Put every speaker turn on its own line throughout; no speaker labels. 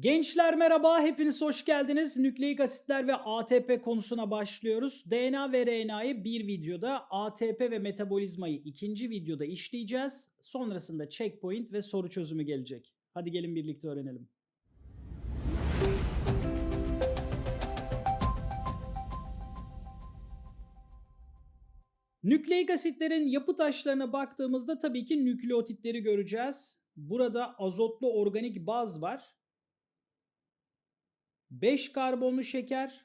Gençler merhaba, hepiniz hoş geldiniz. Nükleik asitler ve ATP konusuna başlıyoruz. DNA ve RNA'yı bir videoda, ATP ve metabolizmayı ikinci videoda işleyeceğiz. Sonrasında checkpoint ve soru çözümü gelecek. Hadi gelin birlikte öğrenelim. Nükleik asitlerin yapı taşlarına baktığımızda tabii ki nükleotitleri göreceğiz. Burada azotlu organik baz var. 5 karbonlu şeker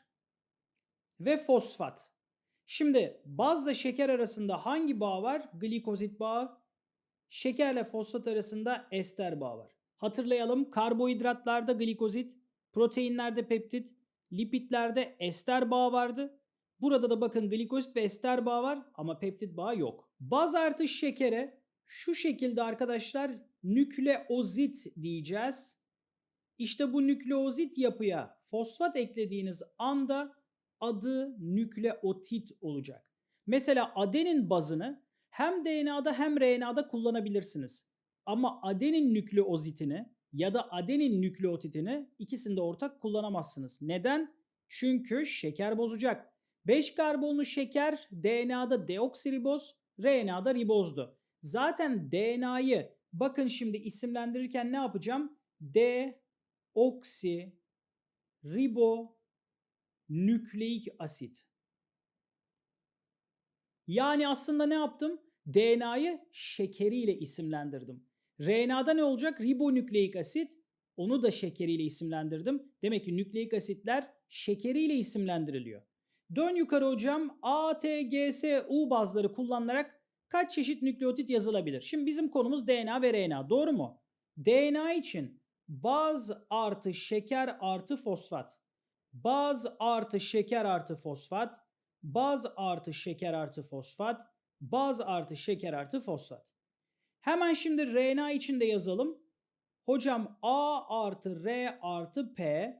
ve fosfat. Şimdi bazla şeker arasında hangi bağ var? Glikozit bağı. Şekerle fosfat arasında ester bağı var. Hatırlayalım karbohidratlarda glikozit, proteinlerde peptit, lipidlerde ester bağı vardı. Burada da bakın glikozit ve ester bağı var ama peptit bağı yok. Baz artı şekere şu şekilde arkadaşlar nükleozit diyeceğiz. İşte bu nükleozit yapıya fosfat eklediğiniz anda adı nükleotit olacak. Mesela adenin bazını hem DNA'da hem RNA'da kullanabilirsiniz. Ama adenin nükleozitini ya da adenin nükleotitini ikisinde ortak kullanamazsınız. Neden? Çünkü şeker bozacak. 5 karbonlu şeker DNA'da deoksiriboz, RNA'da ribozdu. Zaten DNA'yı bakın şimdi isimlendirirken ne yapacağım? D oksi ribo nükleik asit. Yani aslında ne yaptım? DNA'yı şekeriyle isimlendirdim. RNA'da ne olacak? Ribonükleik asit. Onu da şekeriyle isimlendirdim. Demek ki nükleik asitler şekeriyle isimlendiriliyor. Dön yukarı hocam. A, T, G, S, U bazları kullanılarak kaç çeşit nükleotit yazılabilir? Şimdi bizim konumuz DNA ve RNA. Doğru mu? DNA için baz artı şeker artı fosfat. Baz artı şeker artı fosfat. Baz artı şeker artı fosfat. Baz artı şeker artı fosfat. Hemen şimdi RNA için de yazalım. Hocam A artı R artı P,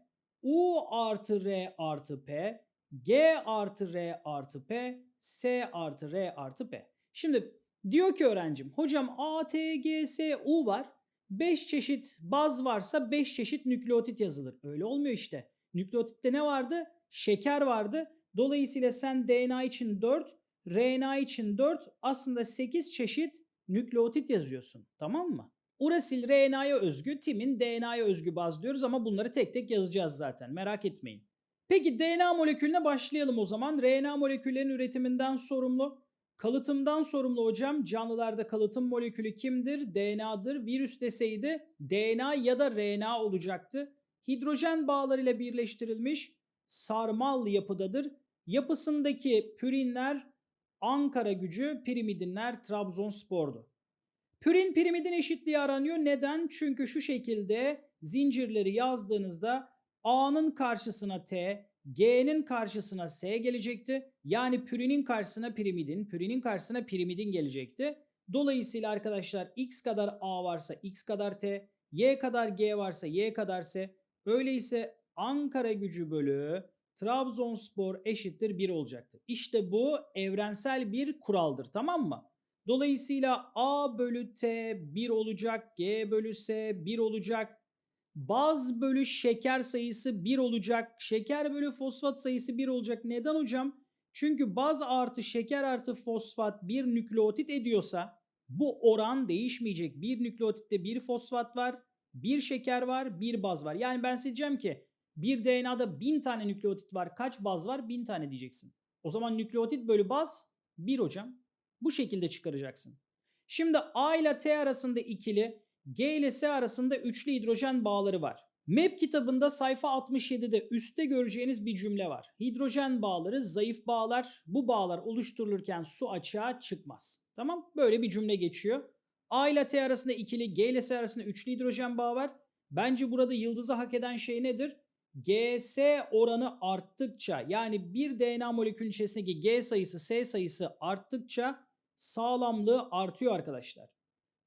U artı R artı P, G artı R artı P, S artı R artı P. Şimdi diyor ki öğrencim hocam A, T, G, S, U var. 5 çeşit baz varsa 5 çeşit nükleotit yazılır. Öyle olmuyor işte. Nükleotitte ne vardı? Şeker vardı. Dolayısıyla sen DNA için 4, RNA için 4 aslında 8 çeşit nükleotit yazıyorsun. Tamam mı? Urasil RNA'ya özgü, timin DNA'ya özgü baz diyoruz ama bunları tek tek yazacağız zaten. Merak etmeyin. Peki DNA molekülüne başlayalım o zaman. RNA moleküllerin üretiminden sorumlu. Kalıtımdan sorumlu hocam. Canlılarda kalıtım molekülü kimdir? DNA'dır. Virüs deseydi DNA ya da RNA olacaktı. Hidrojen bağlarıyla birleştirilmiş sarmal yapıdadır. Yapısındaki pürinler Ankara gücü, pirimidinler Trabzonspor'du. Pürin pirimidin eşitliği aranıyor. Neden? Çünkü şu şekilde zincirleri yazdığınızda A'nın karşısına T, G'nin karşısına S gelecekti. Yani pürinin karşısına pirimidin, pürinin karşısına pirimidin gelecekti. Dolayısıyla arkadaşlar X kadar A varsa X kadar T, Y kadar G varsa Y kadar S. Öyleyse Ankara gücü bölü Trabzonspor eşittir 1 olacaktır. İşte bu evrensel bir kuraldır tamam mı? Dolayısıyla A bölü T 1 olacak, G bölü S 1 olacak. Baz bölü şeker sayısı 1 olacak. Şeker bölü fosfat sayısı 1 olacak. Neden hocam? Çünkü baz artı şeker artı fosfat bir nükleotit ediyorsa bu oran değişmeyecek. Bir nükleotitte bir fosfat var, bir şeker var, bir baz var. Yani ben size diyeceğim ki bir DNA'da 1000 tane nükleotit var. Kaç baz var? 1000 tane diyeceksin. O zaman nükleotit bölü baz 1 hocam. Bu şekilde çıkaracaksın. Şimdi A ile T arasında ikili, G ile S arasında üçlü hidrojen bağları var. MEP kitabında sayfa 67'de üstte göreceğiniz bir cümle var. Hidrojen bağları zayıf bağlar. Bu bağlar oluşturulurken su açığa çıkmaz. Tamam? Böyle bir cümle geçiyor. A ile T arasında ikili, G ile S arasında üçlü hidrojen bağı var. Bence burada yıldızı hak eden şey nedir? GS oranı arttıkça yani bir DNA molekülün içerisindeki G sayısı S sayısı arttıkça sağlamlığı artıyor arkadaşlar.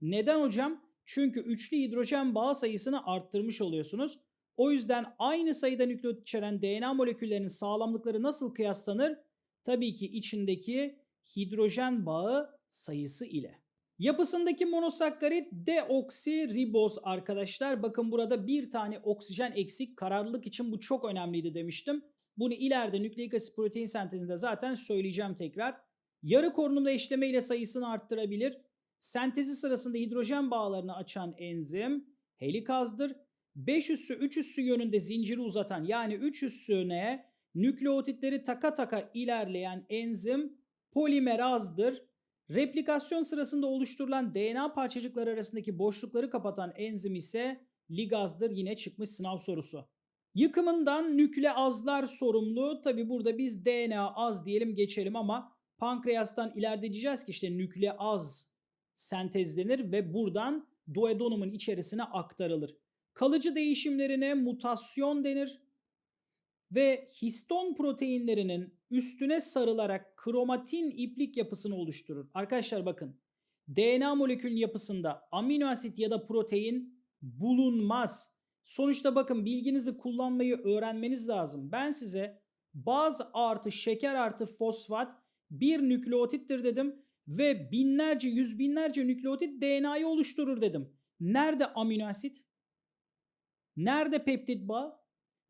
Neden hocam? Çünkü üçlü hidrojen bağı sayısını arttırmış oluyorsunuz. O yüzden aynı sayıda nükleotit içeren DNA moleküllerinin sağlamlıkları nasıl kıyaslanır? Tabii ki içindeki hidrojen bağı sayısı ile. Yapısındaki monosakkarit deoksiriboz arkadaşlar. Bakın burada bir tane oksijen eksik. Kararlılık için bu çok önemliydi demiştim. Bunu ileride nükleik asit protein sentezinde zaten söyleyeceğim tekrar. Yarı korunumlu eşleme ile sayısını arttırabilir. Sentezi sırasında hidrojen bağlarını açan enzim helikazdır. 5 üssü 3 üssü yönünde zinciri uzatan yani 3 üssüne nükleotitleri taka taka ilerleyen enzim polimerazdır. Replikasyon sırasında oluşturulan DNA parçacıkları arasındaki boşlukları kapatan enzim ise ligazdır. Yine çıkmış sınav sorusu. Yıkımından nükleazlar sorumlu. Tabi burada biz DNA az diyelim geçelim ama pankreastan ileride diyeceğiz ki işte nükleaz sentezlenir ve buradan duodenumun içerisine aktarılır. Kalıcı değişimlerine mutasyon denir ve histon proteinlerinin üstüne sarılarak kromatin iplik yapısını oluşturur. Arkadaşlar bakın DNA molekülün yapısında amino asit ya da protein bulunmaz. Sonuçta bakın bilginizi kullanmayı öğrenmeniz lazım. Ben size baz artı şeker artı fosfat bir nükleotittir dedim ve binlerce yüz binlerce nükleotit DNA'yı oluşturur dedim. Nerede amino asit? Nerede peptit bağı?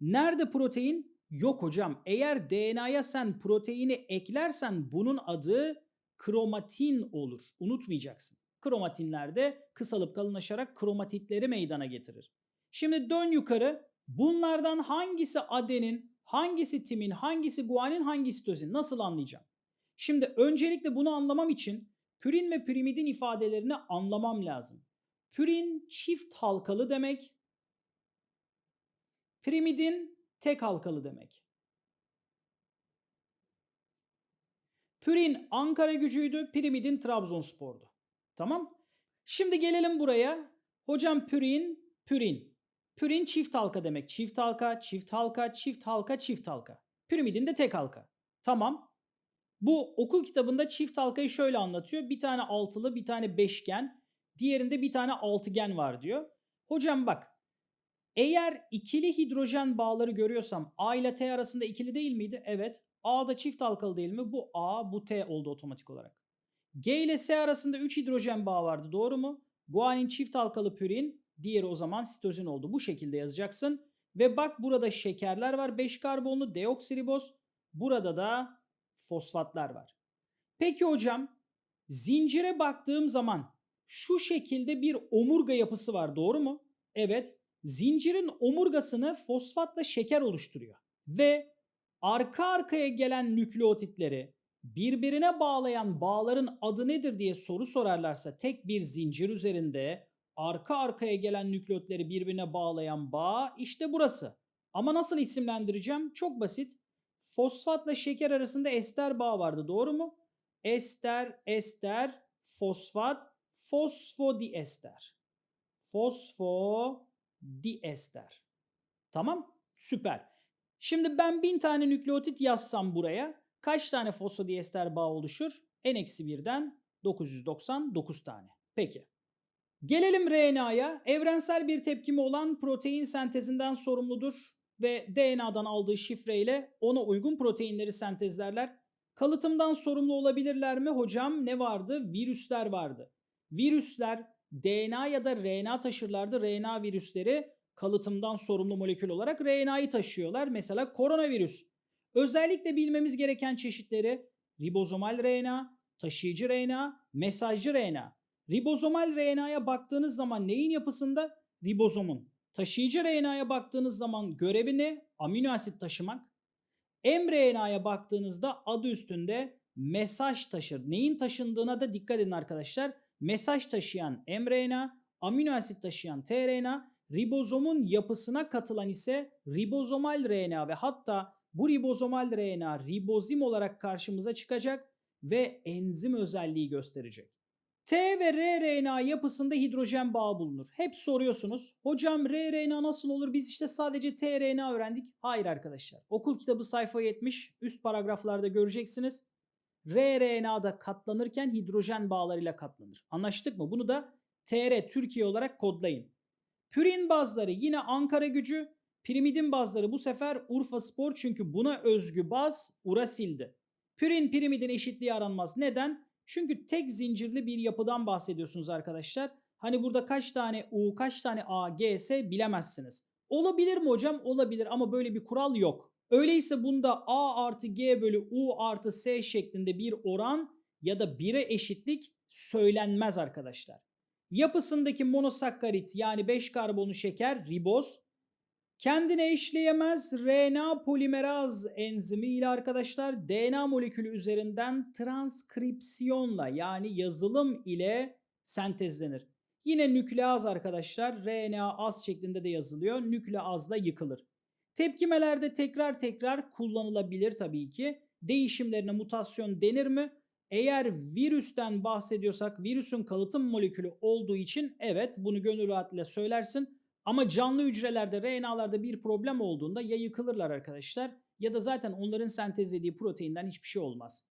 Nerede protein? Yok hocam. Eğer DNA'ya sen proteini eklersen bunun adı kromatin olur. Unutmayacaksın. Kromatinler de kısalıp kalınlaşarak kromatitleri meydana getirir. Şimdi dön yukarı. Bunlardan hangisi adenin, hangisi timin, hangisi guanin, hangisi sitozin? Nasıl anlayacağım? Şimdi öncelikle bunu anlamam için pürin ve pirimidin ifadelerini anlamam lazım. Pürin çift halkalı demek. Pirimidin tek halkalı demek. Pürin Ankara gücüydü, pirimidin Trabzonspor'du. Tamam? Şimdi gelelim buraya. Hocam pürin, pürin. Pürin çift halka demek. Çift halka, çift halka, çift halka, çift halka. Pirimidin de tek halka. Tamam. Bu okul kitabında çift halkayı şöyle anlatıyor. Bir tane altılı, bir tane beşgen. Diğerinde bir tane altıgen var diyor. Hocam bak. Eğer ikili hidrojen bağları görüyorsam A ile T arasında ikili değil miydi? Evet. A da çift halkalı değil mi? Bu A, bu T oldu otomatik olarak. G ile S arasında 3 hidrojen bağı vardı. Doğru mu? Guanin çift halkalı pürin, diğeri o zaman sitozin oldu. Bu şekilde yazacaksın. Ve bak burada şekerler var. 5 karbonlu deoksiriboz. Burada da fosfatlar var. Peki hocam zincire baktığım zaman şu şekilde bir omurga yapısı var doğru mu? Evet. Zincirin omurgasını fosfatla şeker oluşturuyor. Ve arka arkaya gelen nükleotitleri birbirine bağlayan bağların adı nedir diye soru sorarlarsa tek bir zincir üzerinde arka arkaya gelen nükleotleri birbirine bağlayan bağ işte burası. Ama nasıl isimlendireceğim? Çok basit. Fosfatla şeker arasında ester bağı vardı doğru mu? Ester, ester, fosfat, fosfodiester. Fosfodiester. Tamam? Süper. Şimdi ben bin tane nükleotit yazsam buraya kaç tane fosfodiester bağı oluşur? N-1'den 999 tane. Peki. Gelelim RNA'ya. Evrensel bir tepkimi olan protein sentezinden sorumludur ve DNA'dan aldığı şifreyle ona uygun proteinleri sentezlerler. Kalıtımdan sorumlu olabilirler mi? Hocam ne vardı? Virüsler vardı. Virüsler DNA ya da RNA taşırlardı. RNA virüsleri kalıtımdan sorumlu molekül olarak RNA'yı taşıyorlar. Mesela koronavirüs. Özellikle bilmemiz gereken çeşitleri ribozomal RNA, taşıyıcı RNA, mesajcı RNA. Ribozomal RNA'ya baktığınız zaman neyin yapısında? Ribozomun. Taşıyıcı RNA'ya baktığınız zaman görevi ne? Amino asit taşımak. mRNA'ya baktığınızda adı üstünde mesaj taşır. Neyin taşındığına da dikkat edin arkadaşlar. Mesaj taşıyan mRNA, amino asit taşıyan tRNA, ribozomun yapısına katılan ise ribozomal RNA ve hatta bu ribozomal RNA ribozim olarak karşımıza çıkacak ve enzim özelliği gösterecek. T ve rRNA yapısında hidrojen bağı bulunur. Hep soruyorsunuz. Hocam rRNA nasıl olur? Biz işte sadece tRNA öğrendik. Hayır arkadaşlar. Okul kitabı sayfa 70. Üst paragraflarda göreceksiniz. rRNA'da katlanırken hidrojen bağlarıyla katlanır. Anlaştık mı? Bunu da TR Türkiye olarak kodlayın. Pürin bazları yine Ankara gücü. Pirimidin bazları bu sefer Urfa Spor çünkü buna özgü baz urasildi. Pürin pirimidin eşitliği aranmaz. Neden? Çünkü tek zincirli bir yapıdan bahsediyorsunuz arkadaşlar. Hani burada kaç tane U, kaç tane A, G ise bilemezsiniz. Olabilir mi hocam? Olabilir ama böyle bir kural yok. Öyleyse bunda A artı G bölü U artı S şeklinde bir oran ya da 1'e eşitlik söylenmez arkadaşlar. Yapısındaki monosakkarit yani 5 karbonlu şeker riboz kendine eşleyemez RNA polimeraz enzimi ile arkadaşlar DNA molekülü üzerinden transkripsiyonla yani yazılım ile sentezlenir. Yine nükleaz arkadaşlar RNA az şeklinde de yazılıyor. Nükleazla yıkılır. Tepkimelerde tekrar tekrar kullanılabilir tabii ki. Değişimlerine mutasyon denir mi? Eğer virüsten bahsediyorsak virüsün kalıtım molekülü olduğu için evet bunu gönül rahatlığıyla söylersin. Ama canlı hücrelerde RNA'larda bir problem olduğunda ya yıkılırlar arkadaşlar ya da zaten onların sentezlediği proteinden hiçbir şey olmaz.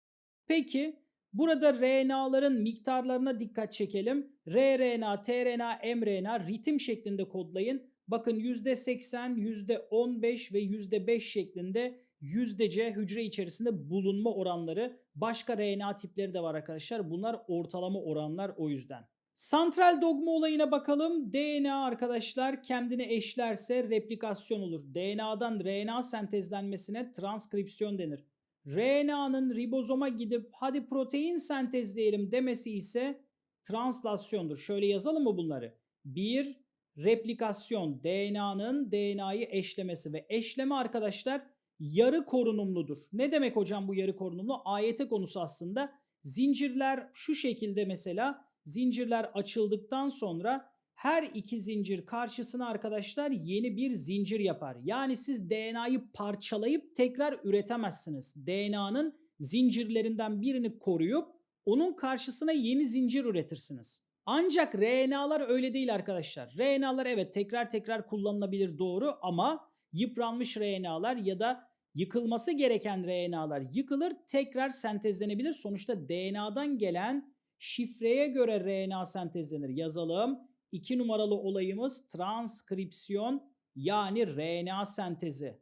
Peki burada RNA'ların miktarlarına dikkat çekelim. rRNA, tRNA, mRNA ritim şeklinde kodlayın. Bakın %80, %15 ve %5 şeklinde yüzdece hücre içerisinde bulunma oranları. Başka RNA tipleri de var arkadaşlar. Bunlar ortalama oranlar o yüzden. Santral dogma olayına bakalım. DNA arkadaşlar kendini eşlerse replikasyon olur. DNA'dan RNA sentezlenmesine transkripsiyon denir. RNA'nın ribozoma gidip hadi protein sentezleyelim demesi ise translasyondur. Şöyle yazalım mı bunları? 1. Replikasyon DNA'nın DNA'yı eşlemesi ve eşleme arkadaşlar yarı korunumludur. Ne demek hocam bu yarı korunumlu? AYT konusu aslında. Zincirler şu şekilde mesela zincirler açıldıktan sonra her iki zincir karşısına arkadaşlar yeni bir zincir yapar. Yani siz DNA'yı parçalayıp tekrar üretemezsiniz. DNA'nın zincirlerinden birini koruyup onun karşısına yeni zincir üretirsiniz. Ancak RNA'lar öyle değil arkadaşlar. RNA'lar evet tekrar tekrar kullanılabilir doğru ama yıpranmış RNA'lar ya da yıkılması gereken RNA'lar yıkılır tekrar sentezlenebilir. Sonuçta DNA'dan gelen şifreye göre RNA sentezlenir. Yazalım. 2 numaralı olayımız transkripsiyon yani RNA sentezi.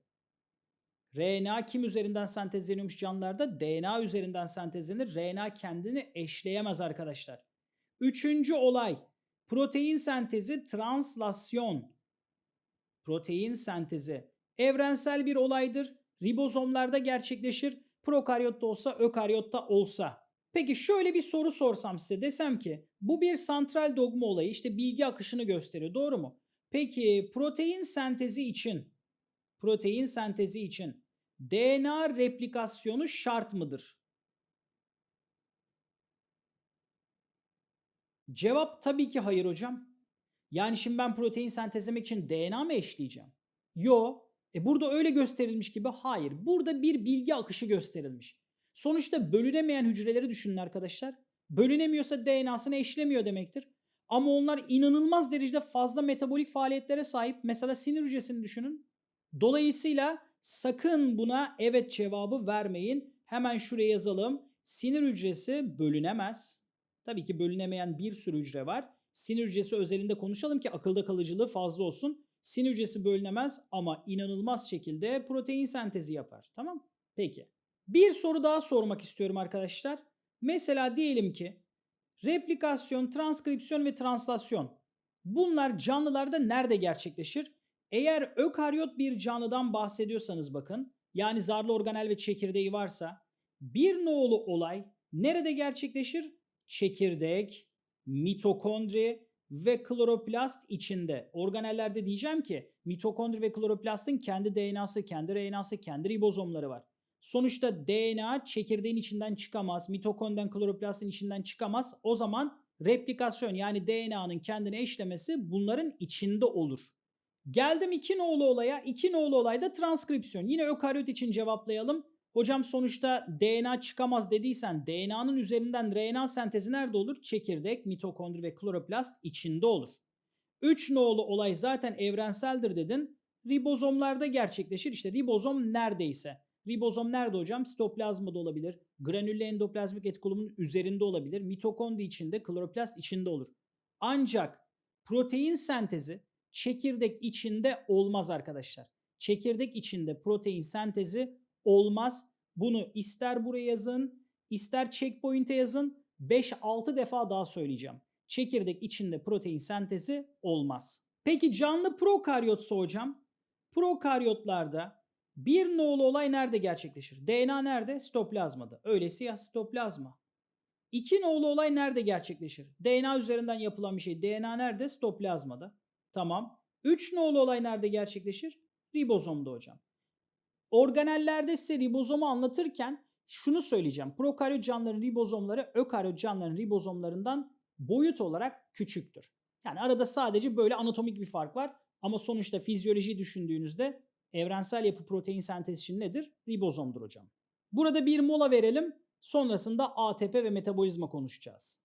RNA kim üzerinden sentezleniyormuş canlılarda? DNA üzerinden sentezlenir. RNA kendini eşleyemez arkadaşlar. Üçüncü olay protein sentezi translasyon. Protein sentezi evrensel bir olaydır. Ribozomlarda gerçekleşir. Prokaryotta olsa, ökaryotta olsa. Peki şöyle bir soru sorsam size desem ki bu bir santral dogma olayı işte bilgi akışını gösteriyor doğru mu? Peki protein sentezi için protein sentezi için DNA replikasyonu şart mıdır? Cevap tabii ki hayır hocam. Yani şimdi ben protein sentezlemek için DNA mı eşleyeceğim? Yo. E burada öyle gösterilmiş gibi hayır. Burada bir bilgi akışı gösterilmiş. Sonuçta bölünemeyen hücreleri düşünün arkadaşlar. Bölünemiyorsa DNA'sını eşlemiyor demektir. Ama onlar inanılmaz derecede fazla metabolik faaliyetlere sahip. Mesela sinir hücresini düşünün. Dolayısıyla sakın buna evet cevabı vermeyin. Hemen şuraya yazalım. Sinir hücresi bölünemez. Tabii ki bölünemeyen bir sürü hücre var. Sinir hücresi özelinde konuşalım ki akılda kalıcılığı fazla olsun. Sinir hücresi bölünemez ama inanılmaz şekilde protein sentezi yapar. Tamam? Peki. Bir soru daha sormak istiyorum arkadaşlar. Mesela diyelim ki replikasyon, transkripsiyon ve translasyon bunlar canlılarda nerede gerçekleşir? Eğer ökaryot bir canlıdan bahsediyorsanız bakın yani zarlı organel ve çekirdeği varsa bir nolu olay nerede gerçekleşir? Çekirdek, mitokondri ve kloroplast içinde. Organellerde diyeceğim ki mitokondri ve kloroplastın kendi DNA'sı, kendi RNA'sı, kendi ribozomları var. Sonuçta DNA çekirdeğin içinden çıkamaz. Mitokondriden kloroplastin içinden çıkamaz. O zaman replikasyon yani DNA'nın kendini eşlemesi bunların içinde olur. Geldim iki nolu olaya. İki nolu olayda transkripsiyon. Yine ökaryot için cevaplayalım. Hocam sonuçta DNA çıkamaz dediysen DNA'nın üzerinden RNA sentezi nerede olur? Çekirdek, mitokondri ve kloroplast içinde olur. 3 nolu olay zaten evrenseldir dedin. Ribozomlarda gerçekleşir. İşte ribozom neredeyse. Ribozom nerede hocam? Sitoplazmada olabilir. Granüllü endoplazmik etikolumun üzerinde olabilir. Mitokondri içinde, kloroplast içinde olur. Ancak protein sentezi çekirdek içinde olmaz arkadaşlar. Çekirdek içinde protein sentezi olmaz. Bunu ister buraya yazın, ister checkpoint'e yazın. 5-6 defa daha söyleyeceğim. Çekirdek içinde protein sentezi olmaz. Peki canlı prokaryotsa hocam? Prokaryotlarda bir nolu olay nerede gerçekleşir? DNA nerede? Sitoplazmada. Öylesi ya sitoplazma. İki nolu olay nerede gerçekleşir? DNA üzerinden yapılan bir şey. DNA nerede? Sitoplazmada. Tamam. Üç nolu olay nerede gerçekleşir? Ribozomda hocam. Organellerde size ribozomu anlatırken şunu söyleyeceğim. Prokaryot canlıların ribozomları ökaryot canlıların ribozomlarından boyut olarak küçüktür. Yani arada sadece böyle anatomik bir fark var ama sonuçta fizyoloji düşündüğünüzde evrensel yapı protein sentezi için nedir? Ribozomdur hocam. Burada bir mola verelim. Sonrasında ATP ve metabolizma konuşacağız.